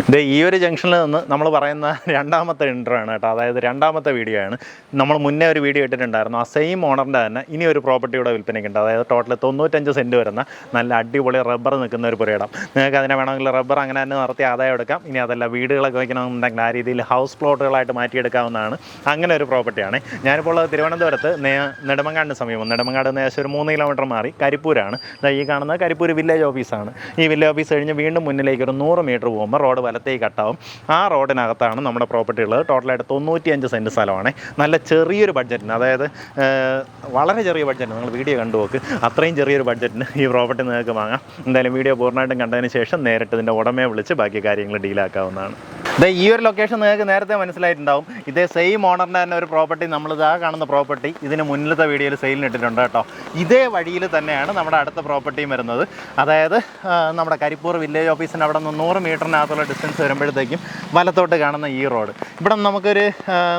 ഇത് ഈ ഒരു ജംഗ്ഷനിൽ നിന്ന് നമ്മൾ പറയുന്ന രണ്ടാമത്തെ ഇൻട്രോ ആണ് കേട്ടോ. അതായത് രണ്ടാമത്തെ വീഡിയോ ആണ്. നമ്മൾ മുന്നേ ഒരു വീഡിയോ ഇട്ടിട്ടുണ്ടായിരുന്നു. ആ സെയിം ഓണറിന്റെ തന്നെ ഇനി ഒരു പ്രോപ്പർട്ടിയുടെ വിൽപ്പനയ്ക്കുണ്ട് അതായത് ടോട്ടൽ തൊണ്ണൂറ്റഞ്ച് സെന്റ് വരുന്ന നല്ല അടിപൊളി റബ്ബർ നിൽക്കുന്ന ഒരു പുരയിടം. നിങ്ങൾക്ക് അതിനെ വേണമെങ്കിൽ റബ്ബർ അങ്ങനെ തന്നെ നടത്തി ആദായം എടുക്കാം. ഇനി അതല്ല വീടുകളൊക്കെ വയ്ക്കണമെന്നുണ്ടെങ്കിൽ ആ രീതിയിൽ ഹൗസ് പ്ലോട്ടുകളായിട്ട് മാറ്റിയെടുക്കാവുന്നതാണ്. അങ്ങനെ ഒരു പ്രോപ്പർട്ടിയാണ് ഞാനിപ്പോൾ തിരുവനന്തപുരത്ത് നെടുമങ്ങാടിന് സമീപം. നെടുമങ്ങാട് നിന്ന് ഏകദേശം ഒരു മൂന്ന് കിലോമീറ്റർ മാറി കരിപ്പൂരാണ്. ഈ കാണുന്ന കരിപ്പൂർ വില്ലേജ് ഓഫീസാണ് ഈ വില്ലേജ് ഓഫീസ് കഴിഞ്ഞ് വീണ്ടും മുന്നിലേക്ക് ഒരു നൂറ് മീറ്റർ പോകുമ്പോൾ റോഡ് വലത്തേക്ക് കട്ടാവും ആ റോഡിനകത്താണ് നമ്മുടെ പ്രോപ്പർട്ടി ഉള്ളത്. ടോട്ടലായിട്ട് തൊണ്ണൂറ്റിയഞ്ച് സെന്റ് സ്ഥലമാണ്. നല്ല ചെറിയൊരു ബഡ്ജറ്റിന് അതായത് വളരെ ചെറിയ ബഡ്ജറ്റിന് നിങ്ങൾ വീഡിയോ കണ്ടു നോക്ക്. അത്രയും ചെറിയൊരു ബഡ്ജറ്റിന് ഈ പ്രോപ്പർട്ടി നിങ്ങൾക്ക് വാങ്ങാം. എന്തായാലും വീഡിയോ പൂർണമായിട്ടും കണ്ടതിന് ശേഷം നേരിട്ട് ഇതിന്റെ ഉടമയെ വിളിച്ച് ബാക്കി കാര്യങ്ങൾ ഡീലാക്കാവുന്നതാണ് ദേ ഈ ഒരു ലൊക്കേഷൻ നിങ്ങൾക്ക് നേരത്തെ മനസ്സിലായിട്ടുണ്ടാവും. ഇതേ സെയിം ഓണറിന്റെ തന്നെ ഒരു പ്രോപ്പർട്ടി നമ്മൾ ഇതാ കാണുന്ന പ്രോപ്പർട്ടി ഇതിന് മുന്നിലത്തെ വീഡിയോയിൽ സെയിലിന് ഇട്ടിട്ടുണ്ട് കേട്ടോ. ഇതേ വഴിയിൽ തന്നെയാണ് നമ്മുടെ അടുത്ത പ്രോപ്പർട്ടിയും വരുന്നത്. അതായത് നമ്മുടെ കരിപ്പൂർ വില്ലേജ് ഓഫീസിന്റെ അവിടെ നിന്ന് നൂറ് മീറ്ററിനകത്തുള്ള ഡിസ്റ്റൻസ് വരുമ്പോഴത്തേക്കും വലത്തോട്ട് കാണുന്ന ഈ റോഡ് ഇവിടെ നമുക്കൊരു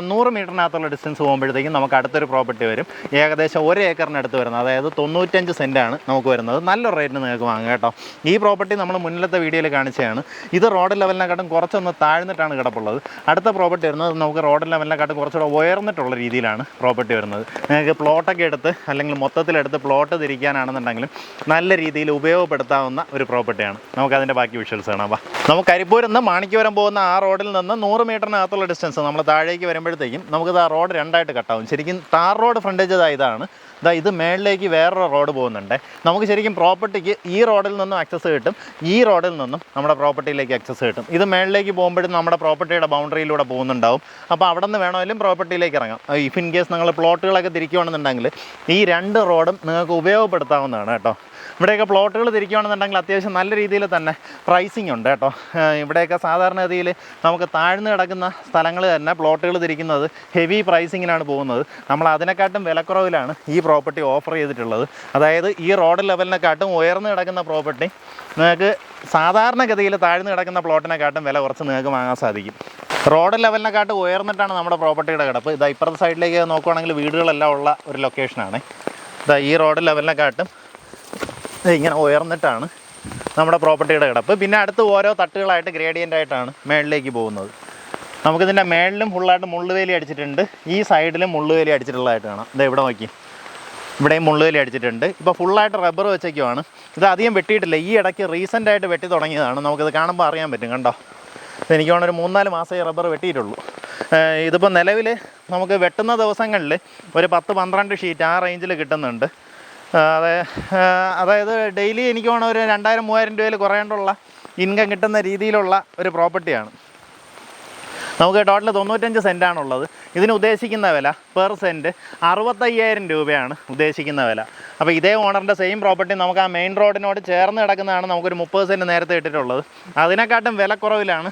നൂറ് മീറ്ററിനകത്തുള്ള ഡിസ്റ്റൻസ് പോകുമ്പോഴത്തേക്കും നമുക്ക് അടുത്തൊരു പ്രോപ്പർട്ടി വരും. ഏകദേശം ഒരു ഏക്കറിനടുത്ത് വരുന്നത്. അതായത് തൊണ്ണൂറ്റഞ്ച് സെന്റാണ് നമുക്ക് വരുന്നത്. നല്ലൊരു റേറ്റിന് നിങ്ങൾക്ക് വാങ്ങാം കേട്ടോ. ഈ പ്രോപ്പർട്ടി നമ്മൾ മുന്നിലത്തെ വീഡിയോയിൽ കാണിച്ചതാണ്. ഇത് റോഡ് ലെവലിനെക്കാട്ടും കുറച്ചൊന്ന് താഴ്ന്നിട്ടാണ് കിടപ്പുള്ളത്. അടുത്ത പ്രോപ്പർട്ടി വരുന്നത് നമുക്ക് റോഡ് കാട്ടും കുറച്ചുകൂടെ ഉയർന്നിട്ടുള്ള രീതിയിലാണ് പ്രോപ്പർട്ടി വരുന്നത്. നിങ്ങൾക്ക് പ്ലോട്ടൊക്കെ എടുത്ത് അല്ലെങ്കിൽ മൊത്തത്തിലെടുത്ത് പ്ലോട്ട് തിരിക്കാനാണെന്നുണ്ടെങ്കിലും നല്ല രീതിയിൽ ഉപയോഗപ്പെടുത്താവുന്ന ഒരു പ്രോപ്പർട്ടിയാണ് നമുക്കതിന്റെ ബാക്കി വിഷ്വൽസ് കാണാം. വാ. നമുക്ക് കരിപ്പൂരിൽ നിന്ന് മാണിക്യപുരം പോകുന്ന ആ റോഡിൽ നിന്ന് നൂറ് മീറ്ററിനകത്തുള്ള ഡിസ്റ്റൻസ് നമ്മൾ താഴേക്ക് വരുമ്പോഴത്തേക്കും നമുക്കിത് ആ റോഡ് രണ്ടായിട്ട് കട്ടാവും ശരിക്കും ടാർ റോഡ് ഫ്രണ്ടേജ് ഇതാ ഇതാണ്. ഇതാ ഇത് മേളിലേക്ക് വേറൊരു റോഡ് പോകുന്നുണ്ട്. നമുക്ക് ശരിക്കും പ്രോപ്പർട്ടിക്ക് ഈ റോഡിൽ നിന്നും ആക്സസ് കിട്ടും. ഈ റോഡിൽ നിന്നും നമ്മുടെ പ്രോപ്പർട്ടിയിലേക്ക് ആക്സസ് കിട്ടും. ഇത് മേളിലേക്ക് പോകുമ്പോഴും നമ്മുടെ പ്രോപ്പർട്ടിയുടെ ബൗണ്ടറിയിലൂടെ പോകുന്നുണ്ടാവും. അപ്പോൾ അവിടെ നിന്ന് വേണമെങ്കിലും പ്രോപ്പർട്ടിയിലേക്ക് ഇറങ്ങാം. ഇഫ് ഇൻ കേസ് നിങ്ങൾ പ്ലോട്ടുകളൊക്കെ തിരിക്കുകയാണെന്നുണ്ടെങ്കിൽ ഈ രണ്ട് റോഡും നിങ്ങൾക്ക് ഉപയോഗപ്പെടുത്താവുന്നതാണ് കേട്ടോ. ഇവിടെയൊക്കെ പ്ലോട്ടുകൾ തിരിക്കുകയാണെന്നുണ്ടെങ്കിൽ അത്യാവശ്യം നല്ല രീതിയിൽ തന്നെ പ്രൈസിങ് ഉണ്ട് കേട്ടോ. ഇവിടെയൊക്കെ സാധാരണഗതിയിൽ നമുക്ക് താഴ്ന്നു കിടക്കുന്ന സ്ഥലങ്ങൾ തന്നെ പ്ലോട്ടുകൾ തിരിക്കുന്നത് ഹെവി പ്രൈസിങ്ങിനാണ് പോകുന്നത്. നമ്മൾ അതിനെക്കാട്ടും വിലക്കുറവിലാണ് ഈ പ്രോപ്പർട്ടി ഓഫർ ചെയ്തിട്ടുള്ളത്. അതായത് ഈ റോഡ് ലെവലിനെക്കാട്ടും ഉയർന്നു കിടക്കുന്ന പ്രോപ്പർട്ടി നിങ്ങൾക്ക് സാധാരണഗതിയിൽ താഴ്ന്നു കിടക്കുന്ന പ്ലോട്ടിനെക്കാട്ടും വില കുറച്ച് നിങ്ങൾക്ക് വാങ്ങാൻ സാധിക്കും. റോഡ് ലെവലിനെക്കാട്ടും ഉയർന്നിട്ടാണ് നമ്മുടെ പ്രോപ്പർട്ടിയുടെ കിടപ്പ്. ഇതാ ഇപ്പുറത്തെ സൈഡിലേക്ക് നോക്കുവാണെങ്കിൽ വീടുകളെല്ലാം ഉള്ള ഒരു ലൊക്കേഷനാണ് ഇതാ ഈ റോഡ് ലെവലിനെക്കാട്ടും ഇങ്ങനെ ഉയർന്നിട്ടാണ് നമ്മുടെ പ്രോപ്പർട്ടിയുടെ കിടപ്പ്. പിന്നെ അടുത്ത് ഓരോ തട്ടുകളായിട്ട് ഗ്രേഡിയന്റ് ആയിട്ടാണ് മേളിലേക്ക് പോകുന്നത്. നമുക്കിതിന്റെ മേളിലും ഫുള്ളായിട്ട് മുള്ളുവേലി അടിച്ചിട്ടുണ്ട്. ഈ സൈഡിലും മുള്ളുവേലി അടിച്ചിട്ടുള്ളതായിട്ട് കാണാം ഇത് ഇവിടെ നോക്കി. ഇവിടെയും മുള്ളുവേലി അടിച്ചിട്ടുണ്ട്. ഇപ്പോൾ ഫുള്ളായിട്ട് റബ്ബർ വെച്ചേക്കുവാണ്. ഇത് അധികം വെട്ടിയിട്ടില്ല. ഈ ഇടയ്ക്ക് റീസെന്റ് ആയിട്ട് വെട്ടി തുടങ്ങിയതാണ്. നമുക്കിത് കാണുമ്പോൾ അറിയാൻ പറ്റും കണ്ടോ? എനിക്ക് തോന്നുന്നു ഒരു മൂന്നാൽ മാസമേ റബ്ബർ വെട്ടിയിട്ടുള്ളൂ. ഇതിപ്പോൾ നിലവിൽ നമുക്ക് വെട്ടുന്ന ദിവസങ്ങളിൽ ഒരു പത്ത് പന്ത്രണ്ട് ഷീറ്റ് ആ റേഞ്ചിൽ കിട്ടുന്നുണ്ട്. അതെ. അതായത് ഡെയിലി എനിക്ക് വേണം ഒരു രണ്ടായിരം മൂവായിരം രൂപയിൽ കുറയേണ്ടുള്ള ഇൻകം കിട്ടുന്ന രീതിയിലുള്ള ഒരു പ്രോപ്പർട്ടിയാണ് നമുക്ക് ടോട്ടൽ തൊണ്ണൂറ്റഞ്ച് സെന്റാണുള്ളത് ഇതിന് ഉദ്ദേശിക്കുന്ന വില പെർ സെന്റ് അറുപത്തയ്യായിരം രൂപയാണ് ഉദ്ദേശിക്കുന്ന വില. അപ്പോൾ ഇതേ ഓണറിന്റെ സെയിം പ്രോപ്പർട്ടി നമുക്ക് ആ മെയിൻ റോഡിനോട് ചേർന്ന് കിടക്കുന്നതാണ് നമുക്കൊരു മുപ്പത് സെന്റ് നേരത്തെ ഇട്ടിട്ടുള്ളത്. അതിനെക്കാട്ടും വിലക്കുറവിലാണ്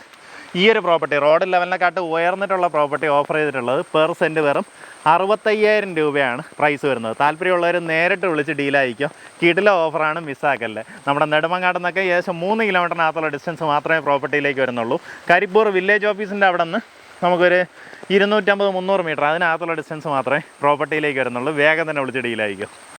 ഈ ഒരു പ്രോപ്പർട്ടി റോഡ് ലെവലിനെക്കാട്ട് ഉയർന്നിട്ടുള്ള പ്രോപ്പർട്ടി ഓഫർ ചെയ്തിട്ടുള്ളത് പെർ സെന്റ് വെറും അറുപത്തയ്യായിരം രൂപയാണ് പ്രൈസ് വരുന്നത്. താല്പര്യമുള്ളവർ നേരിട്ട് വിളിച്ച് ഡീലായിരിക്കും കിടില ഓഫറാണ് മിസ്സാക്കല്ലേ നമ്മുടെ നെടുമങ്ങാട് നിന്നൊക്കെ ഏകദേശം മൂന്ന് കിലോമീറ്ററിനകത്തുള്ള ഡിസ്റ്റൻസ് മാത്രമേ പ്രോപ്പർട്ടിയിലേക്ക് വരുന്നുള്ളൂ. കരിപ്പൂർ വില്ലേജ് ഓഫീസിന്റെ അവിടെ നിന്ന് നമുക്കൊരു ഇരുന്നൂറ്റമ്പത് മുന്നൂറ് മീറ്റർ അതിനകത്തുള്ള ഡിസ്റ്റൻസ് മാത്രമേ പ്രോപ്പർട്ടിയിലേക്ക് വരുന്നുള്ളൂ. വേഗം തന്നെ വിളിച്ച് ഡീലായിരിക്കും